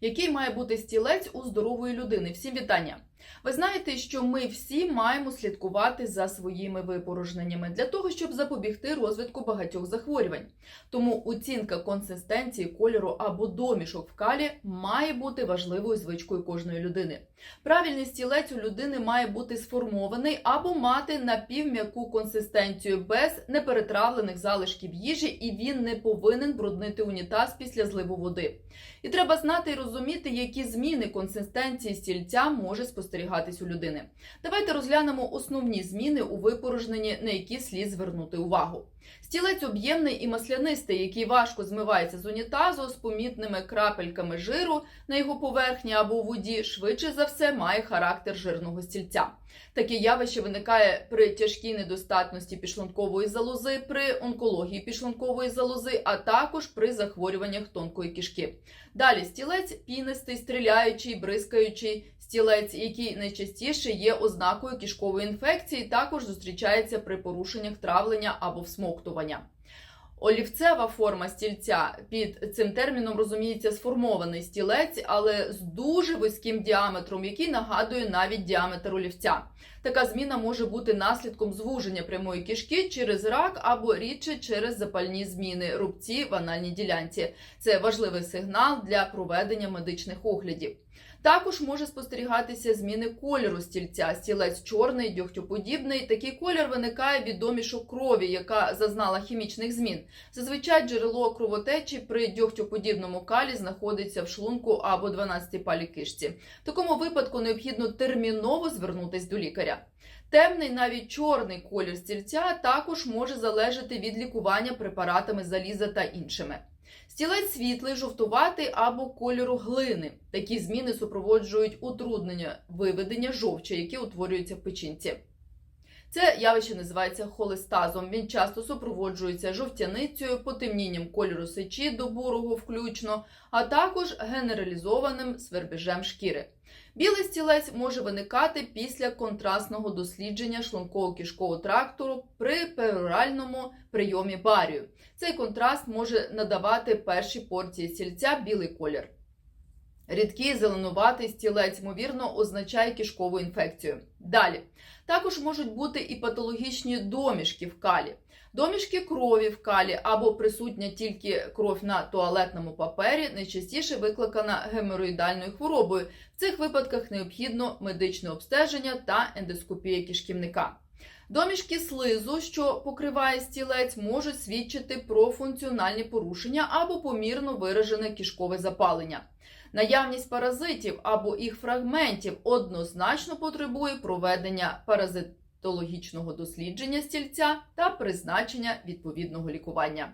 Який має бути стілець у здорової людини? Всім вітання! Ви знаєте, що ми всі маємо слідкувати за своїми випорожненнями для того, щоб запобігти розвитку багатьох захворювань. Тому оцінка консистенції кольору або домішок в калі має бути важливою звичкою кожної людини. Правильний стілець у людини має бути сформований або мати напівм'яку консистенцію без неперетравлених залишків їжі, і він не повинен бруднити унітаз після зливу води. І треба знати і розуміти, які зміни консистенції стільця може спостерігатись у людини. Давайте розглянемо основні зміни у випорожненні, на які слід звернути увагу. Стілець об'ємний і маслянистий, який важко змивається з унітазу з помітними крапельками жиру на його поверхні або у воді, швидше за все має характер жирного стільця. Таке явище виникає при тяжкій недостатності підшлункової залози, при онкології підшлункової залози, а також при захворюваннях тонкої кишки. Далі стілець пінистий, стріляючий, бризкаючий стілець, який найчастіше є ознакою кишкової інфекції, також зустрічається при порушеннях травлення або всмоктування. Олівцева форма стільця під цим терміном розуміється сформований стілець, але з дуже вузьким діаметром, який нагадує навіть діаметр олівця. Така зміна може бути наслідком звуження прямої кишки через рак або рідше через запальні зміни рубці в анальній ділянці. Це важливий сигнал для проведення медичних оглядів. Також може спостерігатися зміни кольору стільця. Стілець чорний, дьогтюподібний. Такий колір виникає від домішок крові, яка зазнала хімічних змін. Зазвичай джерело кровотечі при дьогтюподібному калі знаходиться в шлунку або 12-палій кишці. В такому випадку необхідно терміново звернутись до лікаря. Темний, навіть чорний колір стільця також може залежати від лікування препаратами заліза та іншими. Стілець світлий, жовтуватий або кольору глини. Такі зміни супроводжують утруднення виведення жовча, які утворюються в печінці. Це явище називається холестазом. Він часто супроводжується жовтяницею, потемнінням кольору сечі до бурого включно, а також генералізованим свербежем шкіри. Білий стілець може виникати після контрастного дослідження шлунково-кишкового трактору при пероральному прийомі барію. Цей контраст може надавати першій порції стільця білий колір. Рідкий зеленуватий стілець, ймовірно, означає кишкову інфекцію. Далі. Також можуть бути і патологічні домішки в калі. Домішки крові в калі або присутня тільки кров на туалетному папері, найчастіше викликана геморроїдальною хворобою. В цих випадках необхідно медичне обстеження та ендоскопія кишківника. Домішки слизу, що покриває стілець, можуть свідчити про функціональні порушення або помірно виражене кишкове запалення. Наявність паразитів або їх фрагментів однозначно потребує проведення паразитологічного дослідження стільця та призначення відповідного лікування.